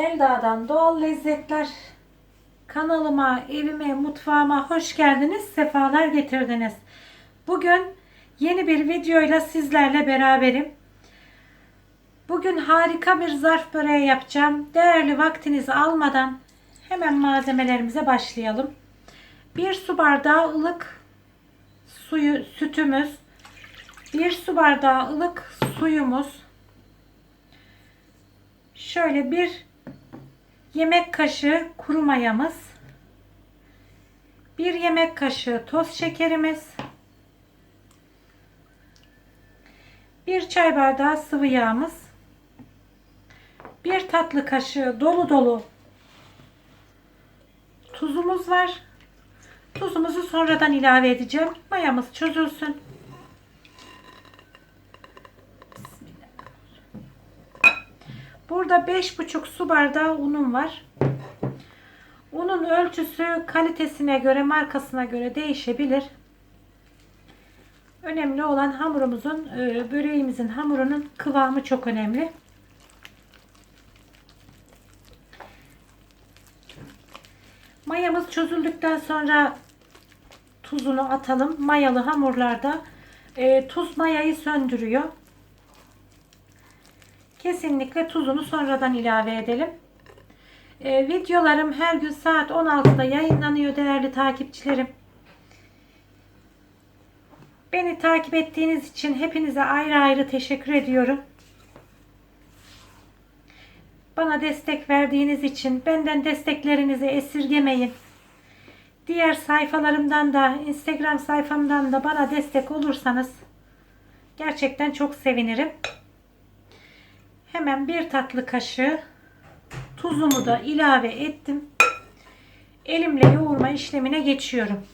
Selda'dan Doğal Lezzetler kanalıma, evime, mutfağıma hoş geldiniz, sefalar getirdiniz. Bugün yeni bir videoyla sizlerle beraberim. Bugün harika bir zarf böreği yapacağım. Değerli vaktinizi almadan hemen malzemelerimize başlayalım. 1 su bardağı ılık suyu, sütümüz, 1 su bardağı ılık suyumuz, şöyle bir yemek kaşığı kuru mayamız, bir yemek kaşığı toz şekerimiz, bir çay bardağı sıvı yağımız, bir tatlı kaşığı dolu dolu tuzumuz var. Tuzumuzu sonradan ilave edeceğim. Mayamız çözülsün. Burada 5,5 su bardağı unum var. Unun ölçüsü kalitesine göre, markasına göre değişebilir. Önemli olan hamurumuzun, e, böreğimizin hamurunun kıvamı çok önemli. Mayamız çözüldükten sonra tuzunu atalım. Mayalı hamurlarda e, tuz mayayı söndürüyor. Kesinlikle tuzunu sonradan ilave edelim. E, videolarım her gün saat 16'da yayınlanıyor değerli takipçilerim. Beni takip ettiğiniz için hepinize ayrı ayrı teşekkür ediyorum. Bana destek verdiğiniz için benden desteklerinizi esirgemeyin. Diğer sayfalarımdan da Instagram sayfamdan da bana destek olursanız gerçekten çok sevinirim. Hemen bir tatlı kaşığı tuzumu da ilave ettim. Elimle yoğurma işlemine geçiyorum.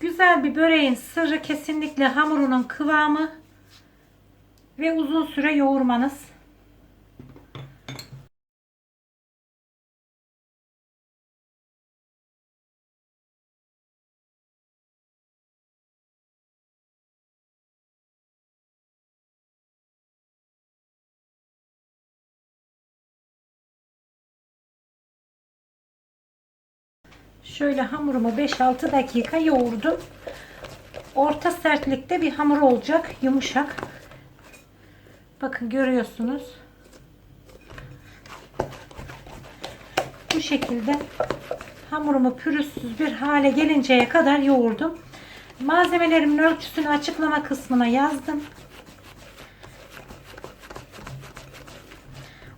Güzel bir böreğin sırrı kesinlikle hamurunun kıvamı ve uzun süre yoğurmanız. Şöyle hamurumu 5-6 dakika yoğurdum. Orta sertlikte bir hamur olacak. Yumuşak. Bakın görüyorsunuz. Bu şekilde hamurumu pürüzsüz bir hale gelinceye kadar yoğurdum. Malzemelerimin ölçüsünü açıklama kısmına yazdım.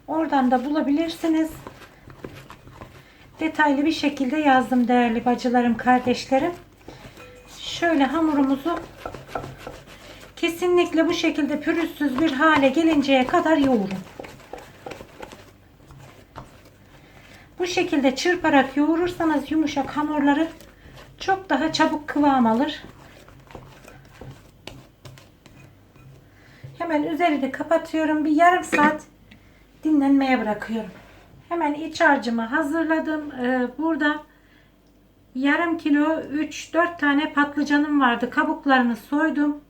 Oradan da bulabilirsiniz detaylı bir şekilde yazdım değerli bacılarım, kardeşlerim. Şöyle hamurumuzu kesinlikle bu şekilde pürüzsüz bir hale gelinceye kadar yoğurun. Bu şekilde çırparak yoğurursanız yumuşak hamurları çok daha çabuk kıvam alır. Hemen üzerini kapatıyorum. Bir yarım saat dinlenmeye bırakıyorum. Hemen iç harcımı hazırladım. Ee, burada yarım kilo 3-4 tane patlıcanım vardı. Kabuklarını soydum.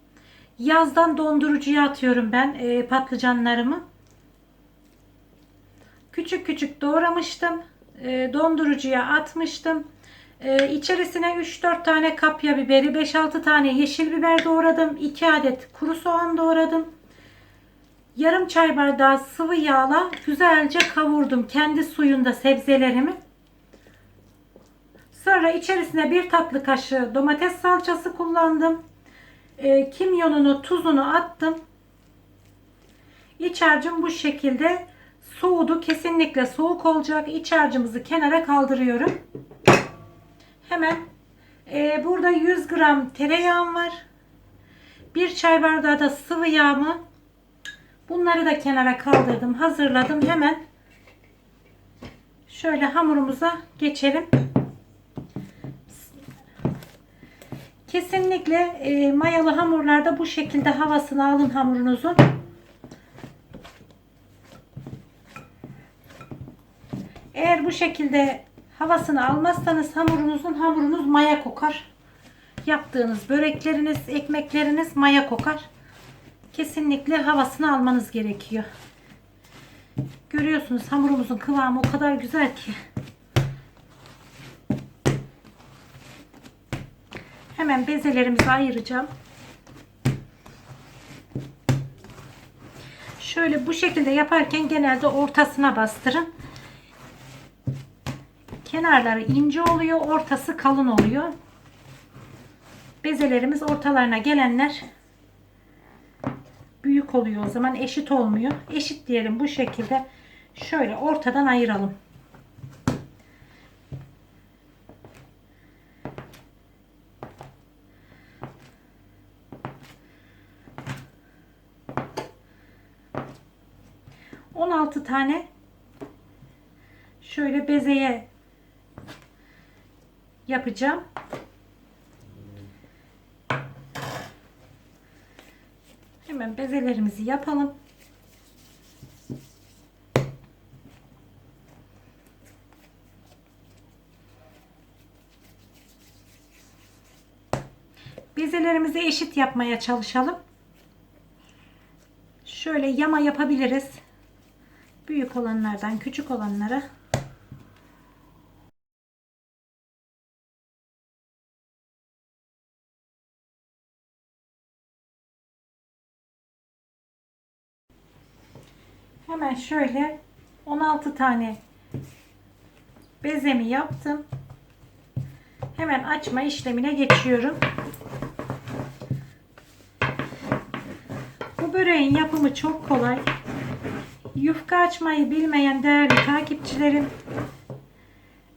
Yazdan dondurucuya atıyorum ben e, patlıcanlarımı. Küçük küçük doğramıştım. E, dondurucuya atmıştım. E, içerisine 3-4 tane kapya biberi, 5-6 tane yeşil biber doğradım. 2 adet kuru soğan doğradım. Yarım çay bardağı sıvı yağla güzelce kavurdum kendi suyunda sebzelerimi. Sonra içerisine bir tatlı kaşığı domates salçası kullandım. E, kimyonunu, tuzunu attım. İç harcım bu şekilde soğudu. Kesinlikle soğuk olacak. İç harcımızı kenara kaldırıyorum. Hemen e, burada 100 gram tereyağım var. Bir çay bardağı da sıvı yağımı Bunları da kenara kaldırdım. Hazırladım. Hemen şöyle hamurumuza geçelim. Kesinlikle e, mayalı hamurlarda bu şekilde havasını alın hamurunuzun. Eğer bu şekilde havasını almazsanız hamurunuzun hamurunuz maya kokar. Yaptığınız börekleriniz, ekmekleriniz maya kokar kesinlikle havasını almanız gerekiyor. Görüyorsunuz hamurumuzun kıvamı o kadar güzel ki. Hemen bezelerimizi ayıracağım. Şöyle bu şekilde yaparken genelde ortasına bastırın. Kenarları ince oluyor, ortası kalın oluyor. Bezelerimiz ortalarına gelenler oluyor o zaman eşit olmuyor. Eşit diyelim bu şekilde şöyle ortadan ayıralım. On altı tane şöyle bezeye yapacağım. Hemen bezelerimizi yapalım. Bezelerimizi eşit yapmaya çalışalım. Şöyle yama yapabiliriz. Büyük olanlardan küçük olanlara Hemen şöyle 16 tane bezemi yaptım. Hemen açma işlemine geçiyorum. Bu böreğin yapımı çok kolay. Yufka açmayı bilmeyen değerli takipçilerim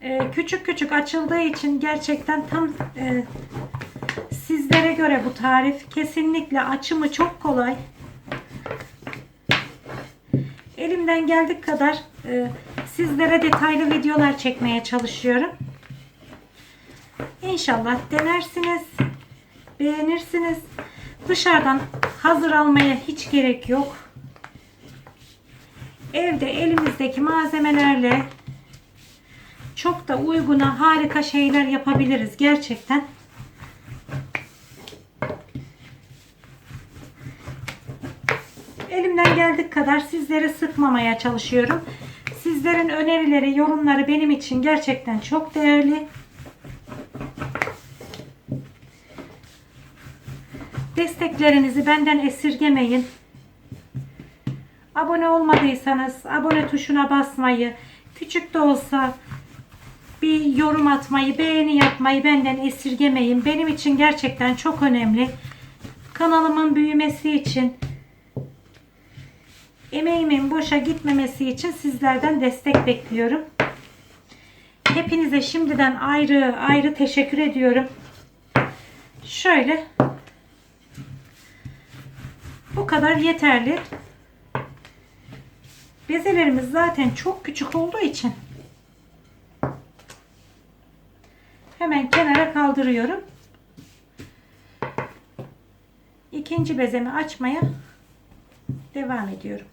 e, küçük küçük açıldığı için gerçekten tam e, sizlere göre bu tarif kesinlikle açımı çok kolay elimden geldik kadar e, sizlere detaylı videolar çekmeye çalışıyorum. İnşallah denersiniz, beğenirsiniz. Dışarıdan hazır almaya hiç gerek yok. Evde elimizdeki malzemelerle çok da uyguna harika şeyler yapabiliriz gerçekten. Elimden geldik kadar sizleri sıkmamaya çalışıyorum. Sizlerin önerileri, yorumları benim için gerçekten çok değerli. Desteklerinizi benden esirgemeyin. Abone olmadıysanız abone tuşuna basmayı, küçük de olsa bir yorum atmayı, beğeni yapmayı benden esirgemeyin. Benim için gerçekten çok önemli. Kanalımın büyümesi için Emeğimin boşa gitmemesi için sizlerden destek bekliyorum. Hepinize şimdiden ayrı ayrı teşekkür ediyorum. Şöyle bu kadar yeterli. Bezelerimiz zaten çok küçük olduğu için hemen kenara kaldırıyorum. İkinci bezemi açmaya devam ediyorum.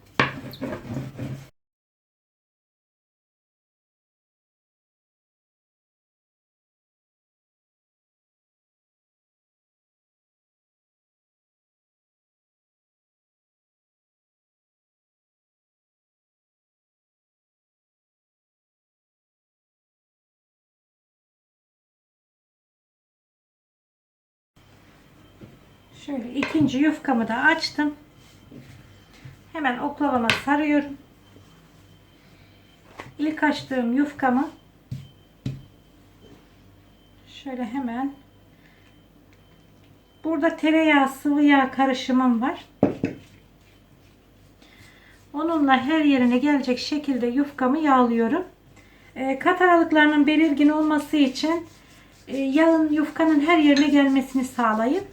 Şöyle ikinci yufkamı da açtım. Hemen oklavama sarıyorum. İlk açtığım yufkamı şöyle hemen burada tereyağı sıvı yağ karışımım var. Onunla her yerine gelecek şekilde yufkamı yağlıyorum. E, kat aralıklarının belirgin olması için e, yağın yufkanın her yerine gelmesini sağlayın.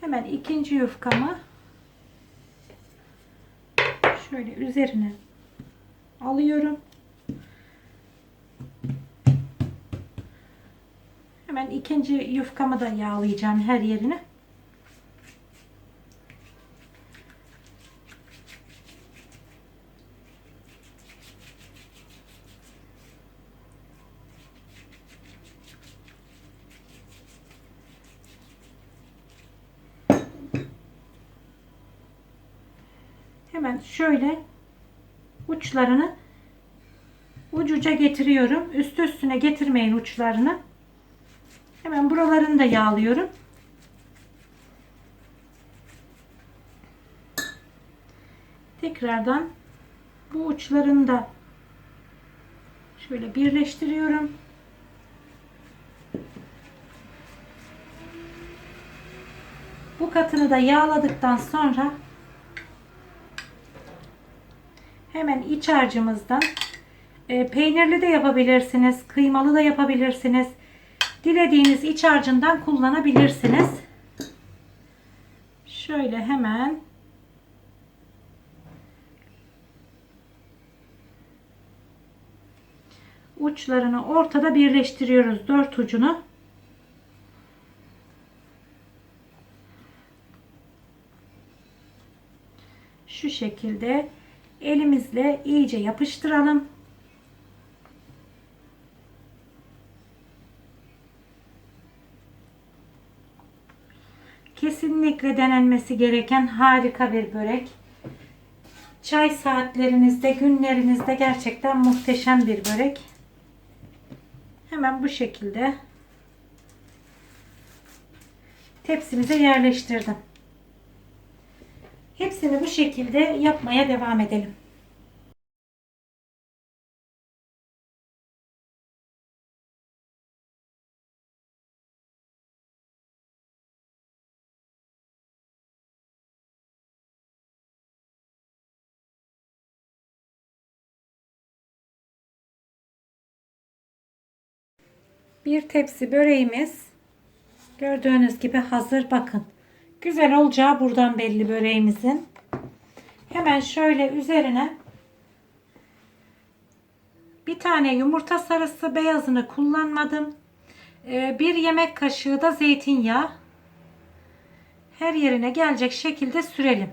Hemen ikinci yufkamı şöyle üzerine alıyorum. Hemen ikinci yufkamı da yağlayacağım her yerine. Hemen şöyle uçlarını ucuca getiriyorum. Üst üstüne getirmeyin uçlarını. Hemen buralarını da yağlıyorum. Tekrardan bu uçlarını da şöyle birleştiriyorum. Bu katını da yağladıktan sonra hemen iç harcımızdan e, peynirli de yapabilirsiniz, kıymalı da yapabilirsiniz. Dilediğiniz iç harcından kullanabilirsiniz. Şöyle hemen uçlarını ortada birleştiriyoruz. Dört ucunu. Şu şekilde elimizle iyice yapıştıralım. Kesinlikle denenmesi gereken harika bir börek. Çay saatlerinizde, günlerinizde gerçekten muhteşem bir börek. Hemen bu şekilde tepsimize yerleştirdim. Hepsini bu şekilde yapmaya devam edelim. Bir tepsi böreğimiz gördüğünüz gibi hazır bakın. Güzel olacağı buradan belli böreğimizin. Hemen şöyle üzerine bir tane yumurta sarısı beyazını kullanmadım. Ee, bir yemek kaşığı da zeytinyağı. Her yerine gelecek şekilde sürelim.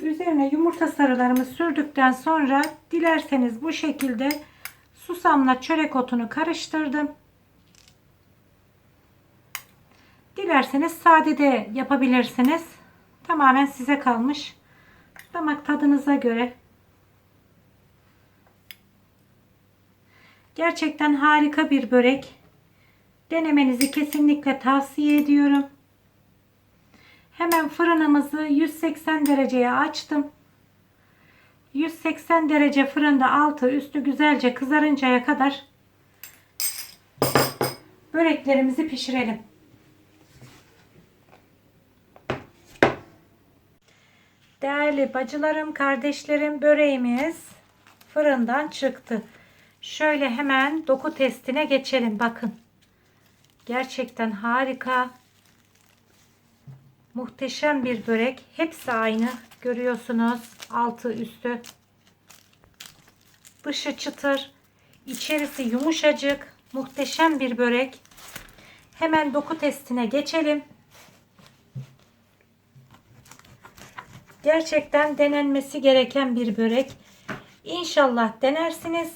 Üzerine yumurta sarılarımı sürdükten sonra dilerseniz bu şekilde susamla çörek otunu karıştırdım. Dilerseniz sade de yapabilirsiniz. Tamamen size kalmış. Damak tadınıza göre. Gerçekten harika bir börek. Denemenizi kesinlikle tavsiye ediyorum. Hemen fırınımızı 180 dereceye açtım. 180 derece fırında altı üstü güzelce kızarıncaya kadar böreklerimizi pişirelim. Değerli bacılarım, kardeşlerim böreğimiz fırından çıktı. Şöyle hemen doku testine geçelim. Bakın. Gerçekten harika. Muhteşem bir börek. Hepsi aynı. Görüyorsunuz. Altı üstü. Dışı çıtır. içerisi yumuşacık. Muhteşem bir börek. Hemen doku testine geçelim. Gerçekten denenmesi gereken bir börek. İnşallah denersiniz.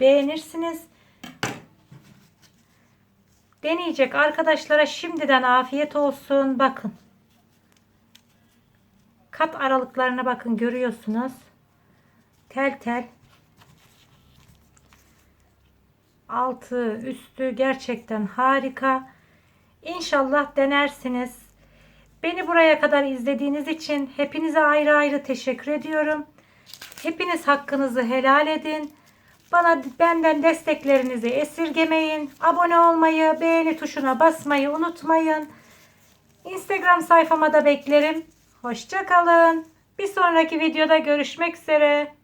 Beğenirsiniz. Deneyecek arkadaşlara şimdiden afiyet olsun. Bakın. Kat aralıklarına bakın görüyorsunuz. Tel tel. Altı, üstü gerçekten harika. İnşallah denersiniz. Beni buraya kadar izlediğiniz için hepinize ayrı ayrı teşekkür ediyorum. Hepiniz hakkınızı helal edin. Bana benden desteklerinizi esirgemeyin. Abone olmayı, beğeni tuşuna basmayı unutmayın. Instagram sayfama da beklerim. Hoşçakalın. Bir sonraki videoda görüşmek üzere.